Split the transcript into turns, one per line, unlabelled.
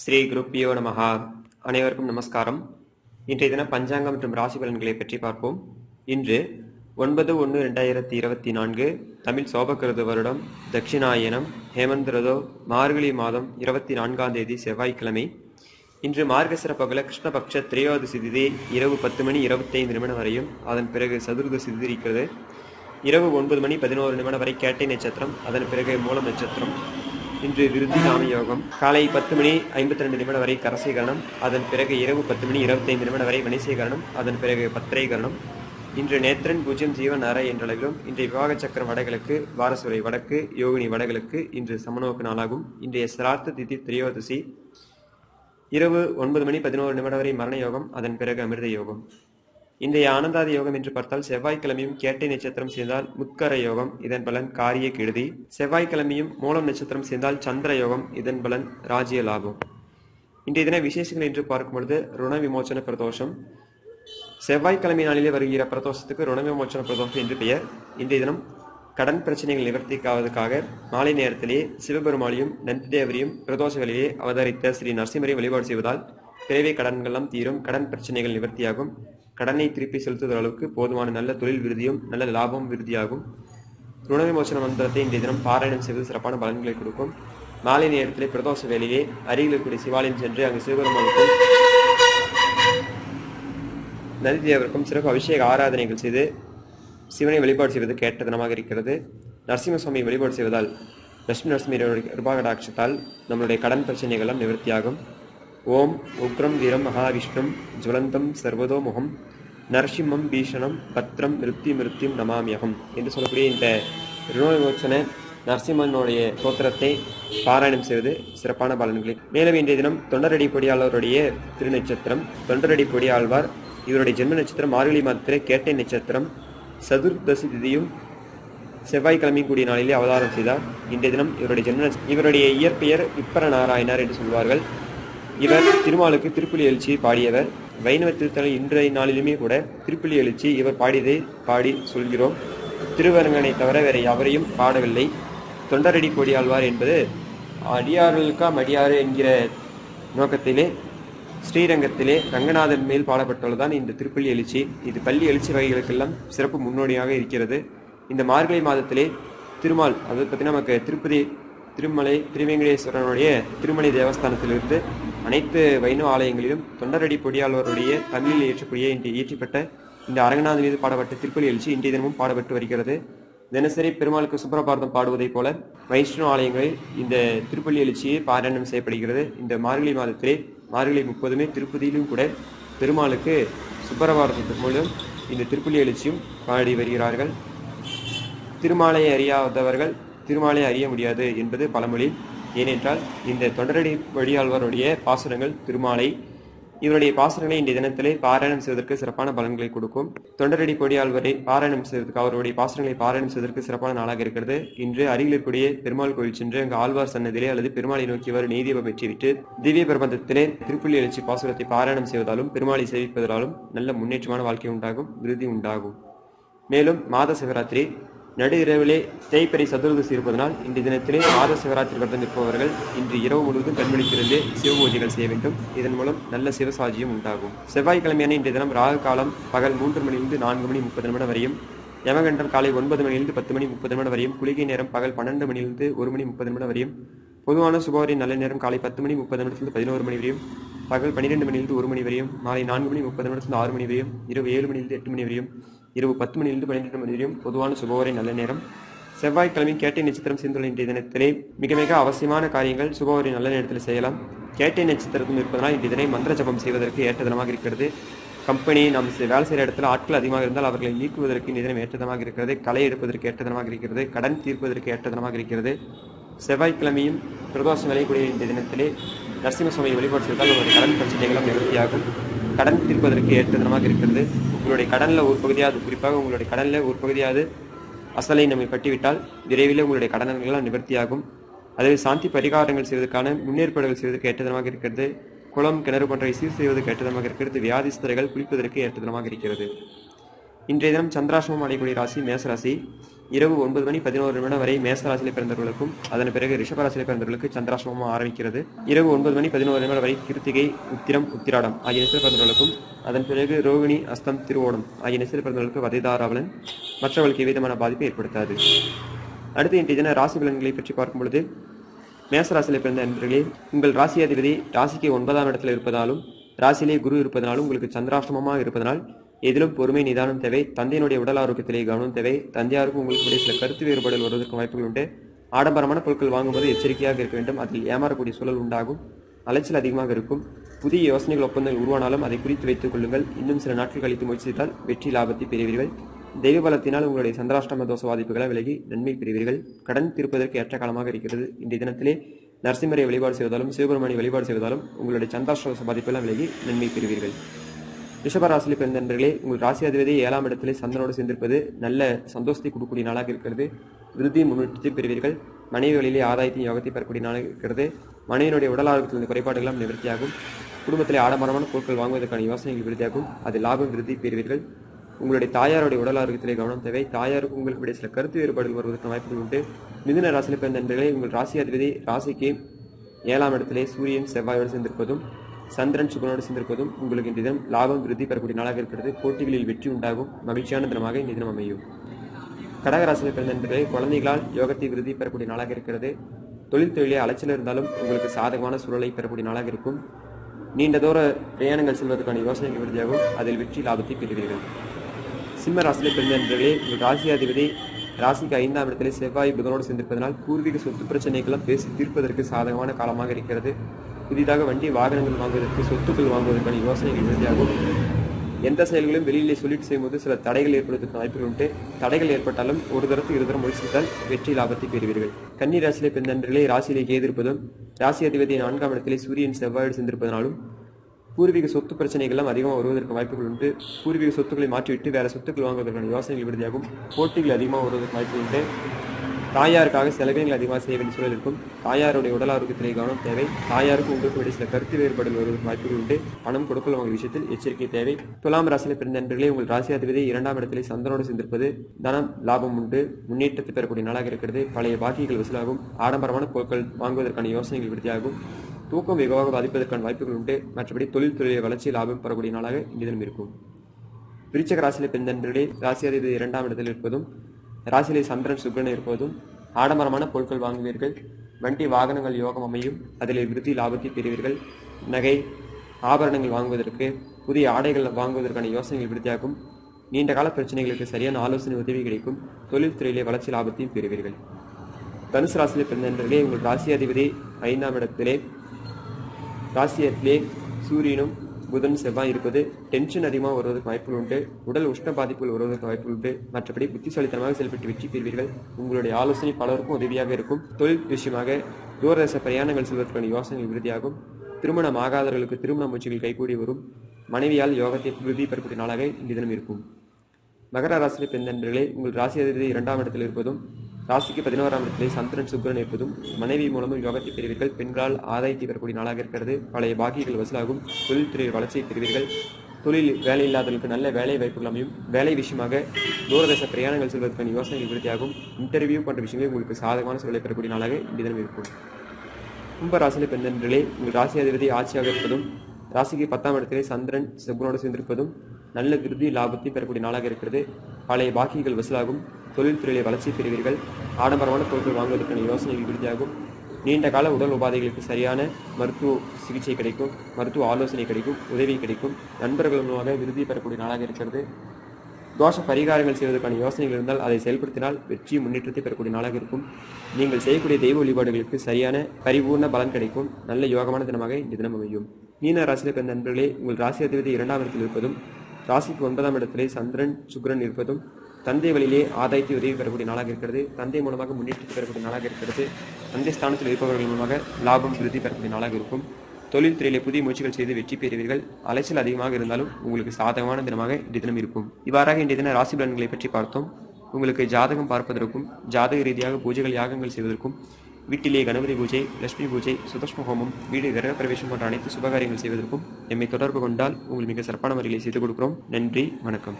ஸ்ரீ குருப்பியோ நமகா அனைவருக்கும் நமஸ்காரம். இன்றைய தினம் பஞ்சாங்கம் மற்றும் ராசி பலன்களை பற்றி பார்ப்போம். இன்று ஒன்பது ஒன்று ரெண்டாயிரத்தி இருபத்தி நான்கு தமிழ் சோபகிருது வருடம் தட்சிணாயனம் ஹேமந்திரதோ மார்கழி மாதம் இருபத்தி நான்காம் தேதி செவ்வாய்க்கிழமை. இன்று மார்கசிர பகல கிருஷ்ணபக்ஷ திரையோதசி திதி இரவு பத்து மணி இருபத்தைந்து நிமிடம் வரையும் அதன் பிறகு சதுர்தசி திதி இருக்கிறது. இரவு ஒன்பது மணி பதினோரு நிமிடம் வரை கேட்டை நட்சத்திரம் அதன் பிறகு மூலம் நட்சத்திரம். இன்று விருந்தி நாம யோகம். காலை பத்து மணி ஐம்பத்தி ரெண்டு நிமிடம் வரை கரசீகரணம். அதன் பிறகு இரவு பத்து மணி இருபத்தைந்து நிமிடம் வரை வணிசீகரணம். அதன் பிறகு பத்திரைகரணம். இன்று நேத்திரன் பூஜ்ஜியம் ஜீவன் அறை என்றளவிலும் இன்றைய விவாக சக்கரம் வடகிழக்கு வாரசுரை வடக்கு யோகினி வடகிழக்கு இன்று சமநோக்கு நாளாகும். இன்றைய சிரார்த்த திதி திரையோதசி. இரவு ஒன்பது மணி பதினோரு நிமிடம் வரை மரண யோகம். அதன் பிறகு அமிர்த யோகம். இன்றைய ஆனந்தாதி யோகம் என்று பார்த்தால் செவ்வாய்க்கிழமையும் கேட்டை நட்சத்திரம் சேர்ந்தால் முக்கர யோகம் இதன் பலன் காரிய கெடுதி. செவ்வாய்க்கிழமையும் மூலம் நட்சத்திரம் சேர்ந்தால் சந்திர யோகம் இதன் பலன் ராஜ்ய லாபம். இன்றைய தின விசேஷங்கள் என்று பார்க்கும் பொழுது ருண விமோச்சன பிரதோஷம். செவ்வாய்க்கிழமை நாளிலே வருகிற பிரதோஷத்துக்கு ருண விமோச்சன பிரதோஷம் என்று பெயர். இன்றைய தினம் கடன் பிரச்சனைகள் நிவர்த்திக்காவதற்காக மாலை நேரத்திலேயே சிவபெருமாளையும் நந்திதேவரையும் பிரதோஷங்களிலேயே அவதரித்த ஸ்ரீ நரசிம்மரை வழிபாடு செய்வதால் பிறவை கடன்களெல்லாம் தீரும் கடன் பிரச்சனைகள் நிவர்த்தியாகும். கடனை திருப்பி செலுத்துவதற்கு அளவுக்கு போதுமான நல்ல தொழில் விருதியும் நல்ல லாபம் விருதியாகும். ருண விமோசன மந்திரத்தை இந்த தினம் பாராயணம் செய்வது சிறப்பான பலன்களை கொடுக்கும். மாலை நேரத்தில் பிரதோஷ வேலையே அருகில் இருக்கக்கூடிய சிவாலயம் சென்று அங்கு சிவபெருமானுக்கும் நந்திதேவருக்கும் சிறப்பு அபிஷேக ஆராதனைகள் செய்து சிவனை வழிபாடு செய்வது கேட்ட தினமாக இருக்கிறது. நரசிம்மசுவாமி வழிபாடு செய்வதால் லட்சுமி நரசிம்மருடைய கிருபாகடாட்சத்தால் நம்மளுடைய கடன் பிரச்சனைகள் எல்லாம் நிவர்த்தியாகும். ஓம் உக்ரம் வீரம் மகாவிஷ்ணும் ஜுவலந்தம் சர்வதோமுகம் நரசிம்மம் பீஷணம் பத்ரம் மிருத்தி மிருத்தியும் நமாமியகம் என்று சொல்லக்கூடிய இந்த ருணவிமோச்சன நரசிம்மனுடைய தோத்திரத்தை பாராயணம் செய்வது சிறப்பான பலன்களை. மேலும் இன்றைய தினம் தொண்டரடி பொடியாளருடைய திருநட்சத்திரம் தொண்டரடி பொடியாழ்வார் இவருடைய ஜென்ம நட்சத்திரம் மார்கழி மாதத்திலே கேட்டை நட்சத்திரம் சதுர்தசி திதியும் செவ்வாய்க்கிழமை கூடிய நாளிலே அவதாரம் செய்தார். இன்றைய தினம் இவருடைய ஜென்ம இவருடைய இயற்பெயர் இப்பர நாராயணர் என்று சொல்வார்கள். இவர் திருமாலுக்கு திருப்புலி எழுச்சியை பாடியவர். வைணவ திருத்தலம் இன்றைய நாளிலுமே கூட திருப்புலி எழுச்சி இவர் பாடியதை பாடி சொல்கிறோம். திருவரங்கனை தவிர வேற எவரையும் பாடவில்லை. தொண்டரடி கொடியாழ்வார் என்பது அடியார்களுக்கா மடியாறு என்கிற நோக்கத்திலே ஸ்ரீரங்கத்திலே ரங்கநாதன் மேல் பாடப்பட்டுள்ளதான் இந்த திருப்பள்ளி எழுச்சி. இது பள்ளி எழுச்சி வகைகளுக்கெல்லாம் சிறப்பு முன்னோடியாக இருக்கிறது. இந்த மார்கழி மாதத்திலே திருமால் அதை பற்றி நமக்கு திருப்பதி திருமலை திருவேங்கடேஸ்வரனுடைய திருமலை தேவஸ்தானத்திலிருந்து அனைத்து வைணவ ஆலயங்களிலும் தொண்டரடி பொடியாளருடைய தமிழில் இயற்றக்கூடிய இன்று இயற்றப்பட்ட இந்த அரங்கநாதன் மீது பாடப்பட்ட திருப்பலி எழுச்சி இன்றைய தினமும் பாடப்பட்டு வருகிறது. தினசரி பெருமாளுக்கு சுப்பிரபாரதம் பாடுவதைப் போல வைஷ்ணவ ஆலயங்களில் இந்த திருப்பள்ளி எழுச்சியை பாராயணம் செய்யப்படுகிறது. இந்த மார்கழி மாதத்திலே மார்கழி முப்பதுமே திருப்பதியிலும் கூட பெருமாளுக்கு சுப்பிரபாரதத்தின் மூலம் இந்த திருப்பள்ளி எழுச்சியும் பாடி வருகிறார்கள். திருமாலை அறியாதவர்கள் திருமாலை அறிய முடியாது என்பது பழமொழி. ஏனென்றால் இந்த தொண்டரடி வழியாழ்வாருடைய பாசுரங்கள் திருமாலை. இவருடைய பாசுரங்களை இன்றைய தினத்திலே பாராயணம் செய்வதற்கு சிறப்பான பலன்களை கொடுக்கும். தொண்டரடி கொடியாழ்வரை பாராயணம் செய்வதற்கு அவருடைய பாசுரங்களை பாராயணம் செய்வதற்கு சிறப்பான நாளாக இருக்கிறது. இன்று அருகில் இருக்கக்கூடிய பெருமாள் கோயில் சென்று அங்கு ஆழ்வார் சன்னதிலே அல்லது பெருமாளை நோக்கியவர் நெய்தீபம் வெற்றிவிட்டு திவ்ய பிரபந்தத்திலே திருப்புள்ளி எழுச்சி பாசுரத்தை பாராயணம் செய்வதாலும் பெருமாளை சேவிப்பதாலும் நல்ல முன்னேற்றமான வாழ்க்கை உண்டாகும் விருதி உண்டாகும். மேலும் மாத சிவராத்திரி நடு இரவிலே தேய்பிறை சதுர்தசி இருப்பதனால் இன்றைய தினத்திலே மாத சிவராத்திரி விரதம் இருப்பவர்கள் இன்று இரவு முழுவதும் கண்மணித்திருந்து சிவ பூஜைகள் செய்ய வேண்டும். இதன் மூலம் நல்ல சிவசாஜியம் உண்டாகும். செவ்வாய்க்கிழமையான இன்றைய தினம் ராகு காலம் பகல் மூன்று மணியிலிருந்து நான்கு மணி முப்பது நிமிடம் வரையும் யமகண்டம் காலை ஒன்பது மணியிலிருந்து பத்து மணி முப்பது நிமிடம் வரையும் குளிகை நேரம் பகல் பன்னெண்டு மணியிலிருந்து ஒரு மணி முப்பது நிமிடம் வரையும் பொதுவான சுபவரி நல்ல நேரம் காலை பத்து மணி முப்பது நிமிடத்திலிருந்து பதினோரு மணி வரையும் பகல் பன்னிரெண்டு மணியிலிருந்து ஒரு மணி வரையும் மாலை நான்கு மணி முப்பது நிமிடத்திலிருந்து ஆறு மணி வரையும் இரவு ஏழு மணியிலிருந்து எட்டு மணி வரையும் இரவு பத்து மணியிலிருந்து பன்னிரெண்டு மணி வரையும் பொதுவான சுபவரை நல்ல நேரம். செவ்வாய்க்கிழமை கேட்டை நட்சத்திரம் சேர்ந்துள்ள இன்றைய தினத்திலே மிக மிக அவசியமான காரியங்கள் சுபவரை நல்ல நேரத்தில் செய்யலாம். கேட்டை நட்சத்திரத்தும் இருப்பதனால் இன்றைய தினை மந்திர ஜபம் செய்வதற்கு ஏற்ற தினமாக இருக்கிறது. கம்பெனி நாம் வேலை செய்கிற இடத்துல ஆட்கள் அதிகமாக இருந்தால் அவர்களை நீக்குவதற்கு இந்த தினம் ஏற்ற இருக்கிறது. களை எடுப்பதற்கு ஏற்றதனமாக இருக்கிறது. கடன் தீர்ப்பதற்கு ஏற்றதனமாக இருக்கிறது. செவ்வாய்க்கிழமையும் பிரதோஷம் விளையக்கூடிய இந்த தினத்திலே நரசிம்ம சுவாமியை வழிபாடு செய்தால் உங்களுடைய கடன் பிரச்சனைகளும் நிவர்த்தியாகும். கடன் தீர்ப்பதற்கு ஏற்றதனமாக இருக்கிறது. உங்களுடைய கடனில் ஒரு பகுதியாவது குறிப்பாக உங்களுடைய கடனில் ஒரு பகுதியாவது அசலை நம்மை பட்டிவிட்டால் விரைவில் உங்களுடைய கடன்கள்லாம் நிவர்த்தியாகும். அதுவே சாந்தி பரிகாரங்கள் செய்வதற்கான முன்னேற்பாடுகள் செய்வதற்கு ஏற்றதனமாக இருக்கிறது. குளம் கிணறு போன்றவை சீர் செய்வதற்கு ஏற்றதமாக இருக்கிறது. வியாதிஸ்தர்கள் குளிப்பதற்கு ஏற்றதனமாக இருக்கிறது. இன்றைய தினம் சந்திராசிரமம் அடையக்கூடிய ராசி மேசராசி. இரவு ஒன்பது மணி பதினோரு நிமிடம் வரை மேசராசியில் பிறந்தவர்களுக்கும் அதன் பிறகு ரிஷபராசியில் பிறந்தவர்களுக்கு சந்திராசிரமம் ஆரம்பிக்கிறது. இரவு ஒன்பது மணி பதினோரு நிமிடம் வரை கிருத்திகை உத்திரம் உத்திராடம் ஆகிய நிசத்தில் பிறந்தவர்களுக்கும் அதன் பிறகு ரோகிணி அஸ்தம் திருவோணம் ஆகிய நிசத்தில் பிறந்தவர்களுக்கு வதைதாராவலன் மற்றவர்களுக்கு எவ்விதமான பாதிப்பை ஏற்படுத்தாது. அடுத்து இன்றைய தின ராசி பலன்களை பற்றி பார்க்கும் பொழுது மேசராசியில் பிறந்த நண்பர்களே உங்கள் ராசி அதிபதி ராசிக்கு ஒன்பதாம் இடத்தில் இருப்பதாலும் ராசியிலே குரு இருப்பதனாலும் உங்களுக்கு சந்திராஷ்டமமாக இருப்பதனால் எதிலும் பொறுமை நிதானம் தேவை. தந்தையினுடைய உடல் ஆரோக்கியத்திலே கவனம் தேவை. தந்தையாருக்கும் உங்களுக்கு சில கருத்து வேறுபாடுகள் வருவதற்கு வாய்ப்புகள் உண்டு. ஆடம்பரமான பொருட்கள் வாங்கும்போது எச்சரிக்கையாக இருக்க வேண்டும். அதில் ஏமாறக்கூடிய சூழல் உண்டாகும். அலைச்சல் அதிகமாக இருக்கும். புதிய யோசனைகள் ஒப்பந்தங்கள் உருவானாலும் அதை குறித்து வைத்துக் கொள்ளுங்கள். இன்னும் சில நாட்கள் கழித்து முயற்சித்தால் வெற்றி லாபத்தை பெறுவீர்கள். தெய்வ பலத்தினால் உங்களுடைய சந்திராஷ்டம தோஷ பாதிப்புகளை விலகி நன்மை பெறுவீர்கள். கடன் தீர்ப்பதற்கு ஏற்ற காலமாக இருக்கிறது. இன்றைய தினத்திலே நரசிம்மரை வழிபாடு செய்வதாலும் சிவபெருமானை வழிபாடு செய்வதாலும் உங்களுடைய சந்திராஷ்டம பாதிப்பெல்லாம் விலகி நன்மை பெறுவீர்கள். ரிஷபராசிலி பிறந்த நண்பர்களே உங்கள் ராசி அதிபதி ஏழாம் இடத்திலே சந்தனோடு சேர்ந்திருப்பது நல்ல சந்தோஷத்தை கொடுக்கக்கூடிய நாளாக இருக்கிறது. விருதி முன்னேற்றத்தை பெறுவீர்கள். மனைவிகளிலே ஆதாயத்தையும் யோகத்தை பெறக்கூடிய நாளாக இருக்கிறது. மனைவியினுடைய உடல் ஆரோக்கியத்தில் இருந்த குறைபாடுகளாம் நிவர்த்தியாகும். குடும்பத்திலே ஆடம்பரமான பொருட்கள் வாங்குவதற்கான யோசனைகள் விருத்தியாகும். அது லாபம் விருதி பெறுவீர்கள். உங்களுடைய தாயாருடைய உடல் ஆரோக்கியத்திலே கவனம் தேவை. தாயாருக்கு உங்களுடைய சில கருத்து வேறுபாடுகள் வருவதற்கான வாய்ப்புகள் உண்டு. மிதுன ராசியில் பிறந்த நண்பர்களே உங்கள் ராசி அதிபதி ராசிக்கு ஏழாம் இடத்திலே சூரியன் செவ்வாயோடு சேர்ந்திருப்பதும் சந்திரன் சுகனோடு சேர்ந்திருப்பதும் உங்களுக்கு இந்த தினம் லாபம் விருத்தி பெறக்கூடிய நாளாக இருக்கிறது. போட்டிகளில் வெற்றி உண்டாகும். மகிழ்ச்சியான தினமாக இந்த தினம் அமையும். கடகராசியில் பிறந்த நண்பர்களே குழந்தைகளால் யோகத்தை விருத்தி பெறக்கூடிய நாளாக இருக்கிறது. தொழில் தொழிலே அலைச்சல் இருந்தாலும் உங்களுக்கு சாதகமான சூழலை பெறக்கூடிய நாளாக இருக்கும். நீண்ட தூர பிரயாணங்கள் செல்வதற்கான யோசனைகள் விருதியாகும் அதில் வெற்றி லாபத்தை பெறுவீர்கள். சிம்ம ராசியில் பிறந்த நண்பர்களே உங்கள் ராசியாதிபதி ராசிக்கு ஐந்தாம் இடத்திலே செவ்வாய் புதனோடு சேர்ந்திருப்பதனால் பூர்வீக சொத்து பிரச்சனைகளும் பேசி தீர்ப்பதற்கு சாதகமான காலமாக இருக்கிறது. புதிதாக வண்டி வாகனங்கள் வாங்குவதற்கு சொத்துக்கள் வாங்குவதற்கான யோசனைகள் விருதியாகும் எந்த செயல்களையும் வெளியிலே சொல்லிட்டு செய்யும்போது சில தடைகள் ஏற்படுவதற்கு வாய்ப்புகள் உண்டு. தடைகள் ஏற்பட்டாலும் ஒரு தரத்து இரு தரம் முயற்சித்தால் வெற்றி லாபத்தை பெறுவீர்கள். கன்னி ராசியிலே பிறந்தன்றிலே ராசியிலே கேதிருப்பதும் ராசி அதிபதி நான்காம் இடத்திலே சூரியன் செவ்வாயோடு சென்றிருப்பதனாலும் பூர்வீக சொத்து பிரச்சனைகள்லாம் அதிகமாக வருவதற்கு வாய்ப்புகள் உண்டு. பூர்வீக சொத்துக்களை மாற்றிவிட்டு வேறு சொத்துக்கள் வாங்குவதற்கான யோசனைகள் விடுதியாகும் போட்டிகள் அதிகமாக வருவதற்கு வாய்ப்பு உண்டு. தாயாருக்காக செலவினங்கள் அதிகமாக செய்ய வேண்டிய சூழல் இருக்கும். தாயாருடைய உடல் ஆரோக்கியத்திலே கவனம் தேவை. தாயாருக்கு உங்களுக்கு இடையே சில கருத்து வேறுபாடுகள் வருவதற்கு வாய்ப்புகள் உண்டு. பணம் கொடுக்கல் வாங்கும் விஷயத்தில் எச்சரிக்கை தேவை. துலாம் ராசியில் பிறந்த நண்பர்களே உங்கள் ராசி அதிபதி இரண்டாம் இடத்திலே சந்தனோடு சேர்ந்திருப்பது தனம் லாபம் உண்டு. முன்னேற்றத்தை பெறக்கூடிய நாளாக இருக்கிறது. பழைய பாக்கிகள் வசூலாகும். ஆடம்பரமான பொருட்கள் வாங்குவதற்கான யோசனைகள் விருத்தியாகும் தூக்கம் வெகுவாக பாதிப்பதற்கான வாய்ப்புகள் உண்டு. மற்றபடி தொழில் துறையை வளர்ச்சி லாபம் பெறக்கூடிய நாளாக இந்த தினம் இருக்கும். விருச்சக ராசியில் பிறந்த நண்பர்களே ராசி அதிபதி இரண்டாம் இடத்தில் இருப்பதும் ராசியிலே சந்திரன் சுக்கிரன் இருப்பதும் ஆடம்பரமான பொருட்கள் வாங்குவீர்கள். வண்டி வாகனங்கள் யோகம் அமையும். அதில் விருத்தி லாபத்தை பெறுவீர்கள். நகை ஆபரணங்கள் வாங்குவதற்கு புதிய ஆடைகள் வாங்குவதற்கான யோசனைகள் விருத்தியாகும் நீண்ட கால பிரச்சனைகளுக்கு சரியான ஆலோசனை உதவி கிடைக்கும். தொழில் துறையிலே வளர்ச்சி லாபத்தையும் பெறுவீர்கள். தனுசு ராசியில் பிறந்த நண்பர்களே உங்கள் ராசி அதிபதி ஐந்தாம் இடத்திலே ராசியத்திலே சூரியனும் புதன் செவ்வாய் இருப்பது டென்ஷன் அதிகமாக வருவதற்கு வாய்ப்புகள் உண்டு. உடல் உஷ்ண பாதிப்புகள் வருவதற்கு வாய்ப்புகள் உண்டு. மற்றபடி புத்திசாலித்தனமாக செயல்பட்டு வெற்றி பெறுவீர்கள். உங்களுடைய ஆலோசனை பலருக்கும் உதவியாக இருக்கும். தொழில் விஷயமாக தூரதேச பிரயாணங்கள் செல்வதற்கான யோசனைகள் விருதியாகும் திருமணம் ஆகாதவர்களுக்கு திருமண முயற்சிகள் கைகூடி வரும். மனைவியால் யோகத்தை உறுதி பெறக்கூடிய நாளாக இந்த தினம் இருக்கும். மகர ராசியிலே பெண் நண்பர்களே உங்கள் ராசி அதிபதி இரண்டாம் இடத்தில் இருப்பதும் ராசிக்கு பதினோராம் இடத்திலே சந்திரன் சுக்கரன் இருப்பதும் மனைவி மூலமும் யோகத்தை பெறுவீர்கள். பெண்களால் ஆதாயத்தை பெறக்கூடிய நாளாக இருக்கிறது. பழைய பாக்கியங்கள் வசூலாகும். தொழில்துறை வளர்ச்சியை பெறுவீர்கள். தொழில் வேலை இல்லாதவர்களுக்கு நல்ல வேலை வாய்ப்புகள் அமையும். வேலை விஷயமாக தூரதேச பிரயாணங்கள் செல்வதற்கான யோசனைகள் விருத்தியாகும். இன்டர்வியூ போன்ற விஷயங்களில் உங்களுக்கு சாதகமான சூழலை பெறக்கூடிய நாளாக இந்த தினம் இருக்கும். கும்ப ராசியிலே உங்கள் ராசி அதிபதி ஆட்சியாக இருப்பதும் ராசிக்கு பத்தாம் இடத்திலே சந்திரன் செவ்வனோடு சேர்ந்திருப்பதும் நல்ல விருதி லாபத்தை பெறக்கூடிய நாளாக இருக்கிறது. பழைய பாக்கிகள் வசூலாகும். தொழில்துறையிலே வளர்ச்சி பெறுவீர்கள். ஆடம்பரமான பொருட்கள் வாங்குவதற்கான யோசனைகள் விருதியாகும் நீண்ட கால உடல் உபாதைகளுக்கு சரியான மருத்துவ சிகிச்சை கிடைக்கும் மருத்துவ ஆலோசனை கிடைக்கும் உதவி கிடைக்கும். நண்பர்கள் மூலமாக விருதி பெறக்கூடிய நாளாக இருக்கிறது. தோஷ பரிகாரங்கள் செய்வதற்கான யோசனைகள் இருந்தால் அதை செயல்படுத்தினால் வெற்றி முன்னேற்றத்தை பெறக்கூடிய நாளாக இருக்கும். நீங்கள் செய்யக்கூடிய தெய்வ வழிபாடுகளுக்கு சரியான பரிபூர்ண பலன் கிடைக்கும். நல்ல யோகமான தினமாக இந்த தினம் அமையும். மீன ராசியில் பிறந்த நண்பர்களே உங்கள் ராசி அதிபதி இரண்டாம் இடத்தில் இருப்பதும் ராசிக்கு ஒன்பதாம் இடத்திலே சந்திரன் சுக்ரன் இருப்பதும் தந்தை வழியிலே ஆதாயத்தை உதவி பெறக்கூடிய நாளாக இருக்கிறது. தந்தை மூலமாக முன்னேற்றத்தை பெறக்கூடிய நாளாக இருக்கிறது. தந்தை ஸ்தானத்தில் இருப்பவர்கள் மூலமாக லாபம் விருதி பெறக்கூடிய நாளாக இருக்கும். தொழில் துறையிலே புதிய முயற்சிகள் செய்து வெற்றி பெறுவீர்கள். அலைச்சல் அதிகமாக இருந்தாலும் உங்களுக்கு சாதகமான தினமாக இன்றைய தினம் இருக்கும். இவ்வாறாக இன்றைய தின ராசி பலன்களை பற்றி பார்த்தோம். உங்களுக்கு ஜாதகம் பார்ப்பதற்கும் ஜாதக ரீதியாக பூஜைகள் யாகங்கள் செய்வதற்கும் வீட்டிலே கணபதி பூஜை லட்சுமி பூஜை சுதர்ஷ்ம ஹோமம் வீடு கிரக பிரவேசம் போன்ற அனைத்து சுபகாரியங்கள் செய்வதற்கும் எம்மை தொடர்பு கொண்டால் உங்களுக்கு மிக சிறப்பான முறைகளை செய்து கொடுக்கிறோம். நன்றி வணக்கம்.